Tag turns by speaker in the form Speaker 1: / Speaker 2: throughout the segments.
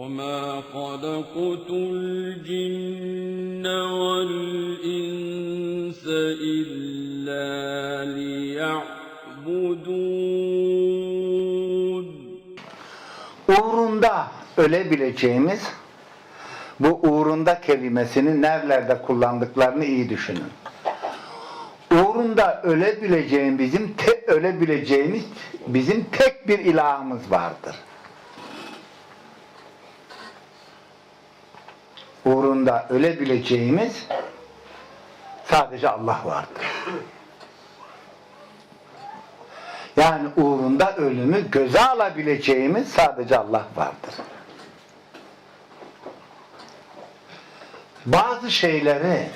Speaker 1: وما خلقت الجن والإنس إلا ليعبدون
Speaker 2: Uğrunda ölebileceğimiz bu uğrunda kelimesini nerelerde kullandıklarını iyi düşünün. Uğrunda ölebileceğim bizim te, ölebileceğimiz bizim tek bir ilahımız vardır. Uğrunda ölebileceğimiz sadece Allah vardır. Yani uğrunda ölümü göze alabileceğimiz sadece Allah vardır. Bazı şeyleri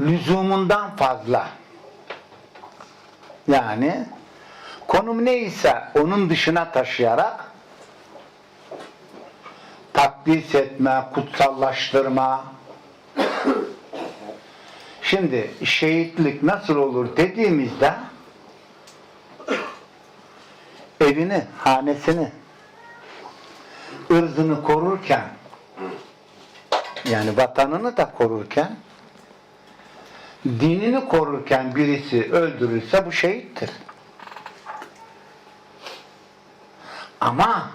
Speaker 2: lüzumundan fazla yani konum neyse onun dışına taşıyarak takdis etme, kutsallaştırma, Şimdi şehitlik nasıl olur dediğimizde evini, hanesini, ırzını korurken yani vatanını da korurken dinini korurken birisi öldürürse bu şehittir. Ama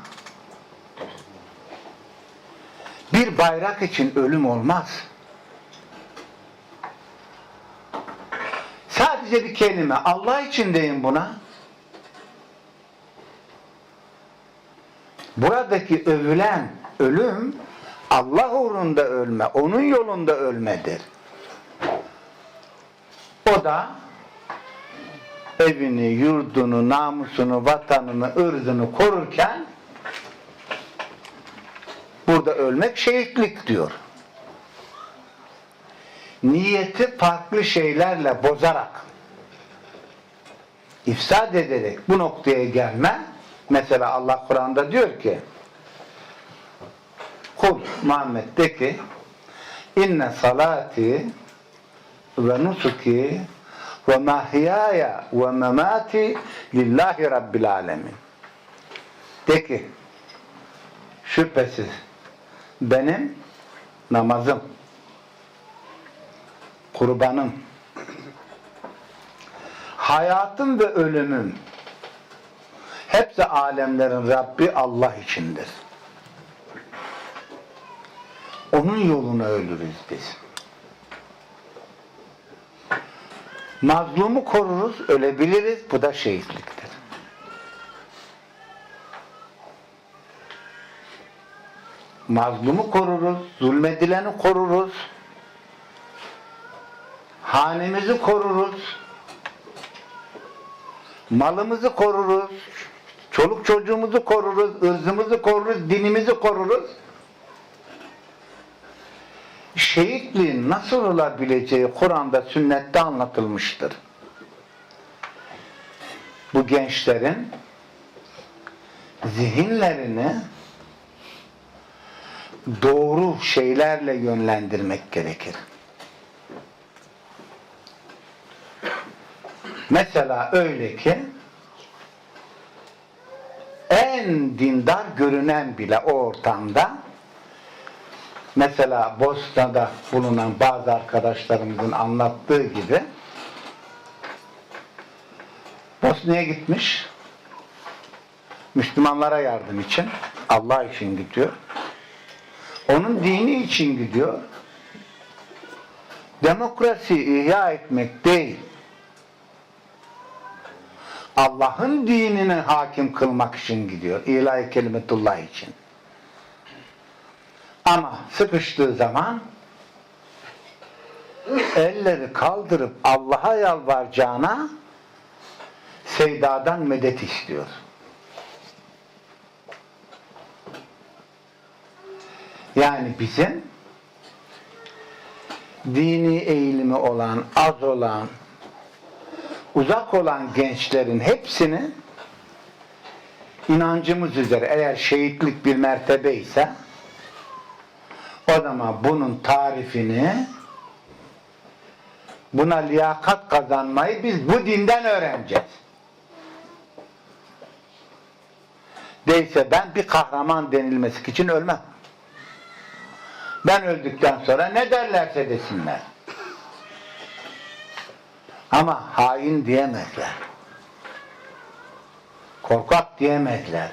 Speaker 2: bir bayrak için ölüm olmaz. Sadece bir kelime. Allah için deyin buna. Buradaki övülen ölüm Allah uğrunda ölme, onun yolunda ölmedir. O da evini, yurdunu, namusunu, vatanını, ırzını korurken burada ölmek şehitlik diyor. Niyeti farklı şeylerle bozarak ifsad ederek bu noktaya gelme. Mesela Allah Kur'an'da diyor ki kul Muhammed de ki inne salati ve nusuki ve mahyaya ve memati lillahi rabbil alemin de ki şüphesiz benim namazım kurbanım, hayatım ve ölümüm hepsi alemlerin Rabbi Allah içindir. Onun yoluna ölürüz biz. Mazlumu koruruz, ölebiliriz. Bu da şehitliktir. Mazlumu koruruz, zulmedileni koruruz hanemizi koruruz, malımızı koruruz, çoluk çocuğumuzu koruruz, ırzımızı koruruz, dinimizi koruruz. Şehitliğin nasıl olabileceği Kur'an'da, sünnette anlatılmıştır. Bu gençlerin zihinlerini doğru şeylerle yönlendirmek gerekir. Mesela öyle ki en dindar görünen bile o ortamda mesela Bosna'da bulunan bazı arkadaşlarımızın anlattığı gibi Bosna'ya gitmiş Müslümanlara yardım için Allah için gidiyor. Onun dini için gidiyor. Demokrasi ihya etmek değil Allah'ın dinini hakim kılmak için gidiyor. İlahi kelimetullah için. Ama sıkıştığı zaman elleri kaldırıp Allah'a yalvaracağına Seyda'dan medet istiyor. Yani bizim dini eğilimi olan, az olan, uzak olan gençlerin hepsini inancımız üzere eğer şehitlik bir mertebe ise o zaman bunun tarifini buna liyakat kazanmayı biz bu dinden öğreneceğiz. Değilse ben bir kahraman denilmesi için ölmem. Ben öldükten sonra ne derlerse desinler. Ama hain diyemezler. Korkak diyemezler.